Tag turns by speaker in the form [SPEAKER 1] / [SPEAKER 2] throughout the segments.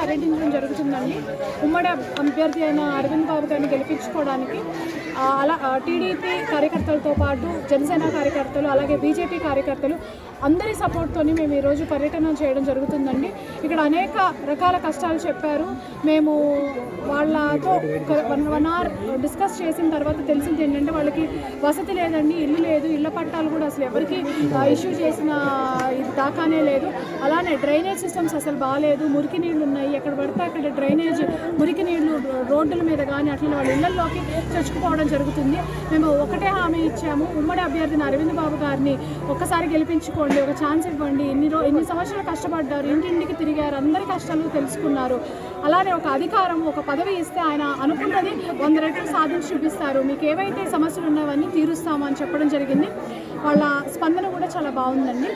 [SPEAKER 1] పర్యటించడం జరుగుతుందండి. ఉమ్మడి అభ్యర్థి అయిన అరవింద్ బాబు గారిని గెలిపించుకోవడానికి అలా టీడీపీ కార్యకర్తలతో పాటు జనసేన కార్యకర్తలు అలాగే బీజేపీ కార్యకర్తలు అందరి సపోర్ట్తోని మేము ఈరోజు పర్యటన చేయడం జరుగుతుందండి. ఇక్కడ అనేక రకాల కష్టాలు చెప్పారు. మేము వాళ్ళతో వన్ వన్ అవర్ డిస్కస్ చేసిన తర్వాత తెలిసింది ఏంటంటే వాళ్ళకి వసతి లేదండి ఇల్లు లేదు ఇళ్ళ పట్టాలు కూడా అసలు ఎవరికి ఇష్యూ చేసిన దాకానే లేదు. అలానే డ్రైనేజ్ సిస్టమ్స్ అసలు బాగాలేదు మురికి నీళ్ళు ఉన్నాయి. ఎక్కడ పడితే అక్కడ డ్రైనేజ్ మురికి నీళ్ళు రోడ్డుల మీద కానీ అట్లా వాళ్ళ ఇళ్ళలోకి చొచ్చుకుపోవడం జరుగుతుంది. మేము ఒకటే హామీ ఇచ్చాము. ఉమ్మడి అభ్యర్థిని అరవింద్ బాబు గారిని ఒక్కసారి గెలిపించుకోండి ఒక ఛాన్స్ ఇవ్వండి. ఇన్ని రో ఇన్ని సంవత్సరాలు కష్టపడ్డారు ఇంటింటికి తిరిగారు అందరి కష్టాలు తెలుసుకున్నారు. అలానే ఒక అధికారం ఒక పదవి ఇస్తే ఆయన అనుకున్నది వంద రెట్లు సాధించి చూపిస్తారు. మీకు ఏవైతే సమస్యలు ఉన్నావన్నీ తీరుస్తామని చెప్పడం జరిగింది. వాళ్ళ స్పందన కూడా చాలా బాగుందండి.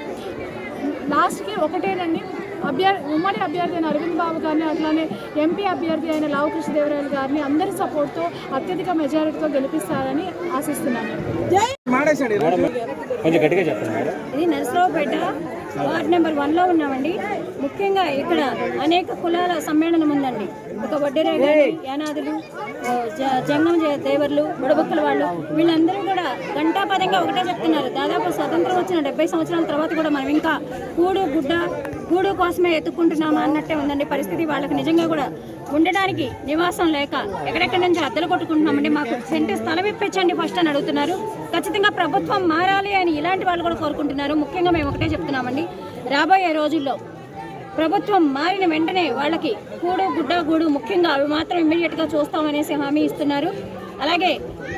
[SPEAKER 1] లాస్ట్కి ఒకటేనండి అభ్యర్థి ఉమ్మడి అభ్యర్థి అయిన అరవింద్ బాబు గారిని అట్లానే ఎంపీ అభ్యర్థి అయిన లావు కృష్ణదేవరాయలు గారిని అందరి సపోర్ట్తో అత్యధిక మెజారిటీతో గెలిపిస్తారని ఆశిస్తున్నాను.
[SPEAKER 2] కొంచెం గట్టిగా చెప్పండి మేడం.
[SPEAKER 3] ఇది నరసరావుపేట వార్డ్ నెంబర్ వన్లో ఉన్నామండి. ముఖ్యంగా ఇక్కడ అనేక కులాల సమ్మేళనం ఉందండి. ఒక వడ్డెరేగాడి యానాదులు జంగం దేవర్లు బుడబుక్కల వాళ్ళు వీళ్ళందరూ కూడా గంటాపదంగా ఒకటే చెప్తున్నారు. దాదాపు స్వతంత్రం వచ్చిన డెబ్బై సంవత్సరాల తర్వాత కూడా మనం ఇంకా కూడు గుడ్డ కూడు కోసమే ఎత్తుక్కుంటున్నామా అన్నట్టే ఉందండి పరిస్థితి. వాళ్ళకి నిజంగా కూడా ఉండడానికి నివాసం లేక ఎక్కడెక్కడి నుంచి అద్దెలు కొట్టుకుంటున్నామండి మాకు సెంటర్ స్థలం ఇప్పించండి ఫస్ట్ అని అడుగుతున్నారు. ఖచ్చితంగా ప్రభుత్వం మారాలి అని ఇలాంటి వాళ్ళు కూడా కోరుకుంటున్నారు. ముఖ్యంగా మేము ఒకటే చెప్తున్నామండి. రాబోయే రోజుల్లో ప్రభుత్వం మారిన వెంటనే వాళ్ళకి కూడు గుడ్డ గూడు ముఖ్యంగా అవి మాత్రం ఇమ్మీడియట్గా చూస్తామనేసి హామీ ఇస్తున్నారు. అలాగే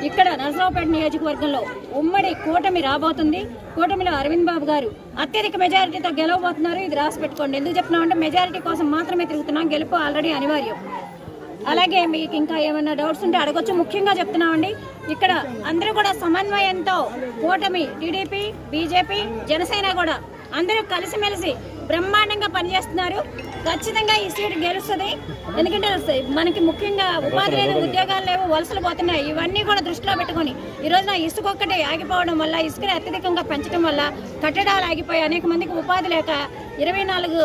[SPEAKER 3] ఇక్కడ నరసరావుపేట నియోజకవర్గంలో ఉమ్మడి కూటమి రాబోతుంది. కూటమిలో అరవింద్ బాబు గారు అత్యధిక మెజారిటీతో గెలవబోతున్నారు. ఇది రాసి పెట్టుకోండి. ఎందుకు చెప్తున్నామంటే మెజారిటీ కోసం మాత్రమే తిరుగుతున్నాం. గెలుపు ఆల్రెడీ అనివార్యం. అలాగే మీకు ఇంకా ఏమైనా డౌట్స్ ఉంటే అడగొచ్చు. ముఖ్యంగా చెప్తున్నామండి ఇక్కడ అందరూ కూడా సమన్వయంతో కూటమి టీడీపీ బీజేపీ జనసేన కూడా అందరూ కలిసిమెలిసి బ్రహ్మాండంగా పనిచేస్తున్నారు. ఖచ్చితంగా ఈ సీట్ గెలుస్తుంది. ఎందుకంటే మనకి ముఖ్యంగా ఉపాధి లేదు ఉద్యోగాలు లేవు వలసలు పోతున్నాయి. ఇవన్నీ కూడా దృష్టిలో పెట్టుకొని ఈ రోజున ఇసుక ఒక్కటే ఆగిపోవడం వల్ల ఇసుకని అత్యధికంగా పెంచడం వల్ల కట్టడాలు ఆగిపోయి అనేక మందికి ఉపాధి లేక ఇరవై నాలుగు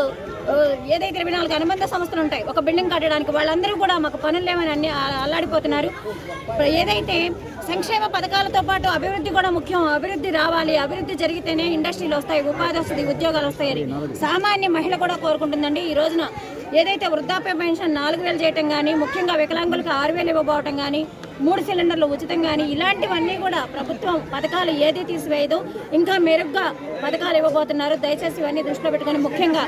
[SPEAKER 3] ఏదైతే ఇరవై నాలుగు అనుబంధ సంస్థలు ఉంటాయి ఒక బిల్డింగ్ కట్టడానికి వాళ్ళందరూ కూడా మాకు పనులు లేవని అన్ని అల్లాడిపోతున్నారు. ఏదైతే సంక్షేమ పథకాలతో పాటు అభివృద్ధి కూడా ముఖ్యం అభివృద్ధి రావాలి అభివృద్ధి జరిగితేనే ఇండస్ట్రీలు వస్తాయి ఉపాధి వస్తుంది ఉద్యోగాలు వస్తాయని సామాన్య మహిళ కూడా కోరుకుంటుందండి. ఈ రోజున ఏదైతే వృద్ధాప్య పెన్షన్ నాలుగు వేలు చేయటం కానీ ముఖ్యంగా వికలాంగులకు ఆరు వేలు ఇవ్వబోవటం కానీ మూడు సిలిండర్లు ఉచితం కానీ ఇలాంటివన్నీ కూడా ప్రభుత్వం పథకాలు ఏది తీసివేయదు. ఇంకా మెరుగ్గా పథకాలు ఇవ్వబోతున్నారు. దయచేసి ఇవన్నీ దృష్టిలో పెట్టుకొని ముఖ్యంగా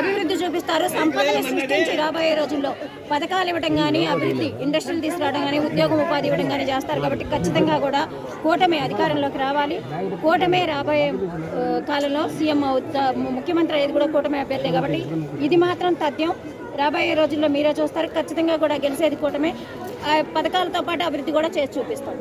[SPEAKER 3] అభివృద్ధి చూపిస్తారు. సంపదని సృష్టించి రాబోయే రోజుల్లో పథకాలు ఇవ్వడం కానీ అభివృద్ధి ఇండస్ట్రీలు తీసుకురావడం కానీ ఉద్యోగం ఉపాధి ఇవ్వడం కానీ చేస్తారు కాబట్టి ఖచ్చితంగా కూడా కూటమి అధికారంలోకి రావాలి. కూటమే రాబోయే కాలంలో సీఎం ముఖ్యమంత్రి అయ్యేది కూడా కూటమి అభ్యర్థి కాబట్టి ఇది మాత్రం తథ్యం. రాబోయే రోజుల్లో మీరే చూస్తారు. ఖచ్చితంగా కూడా గెలిచేది కూటమే. పథకాలతో పాటు అభివృద్ధి కూడా చేసి చూపిస్తాం.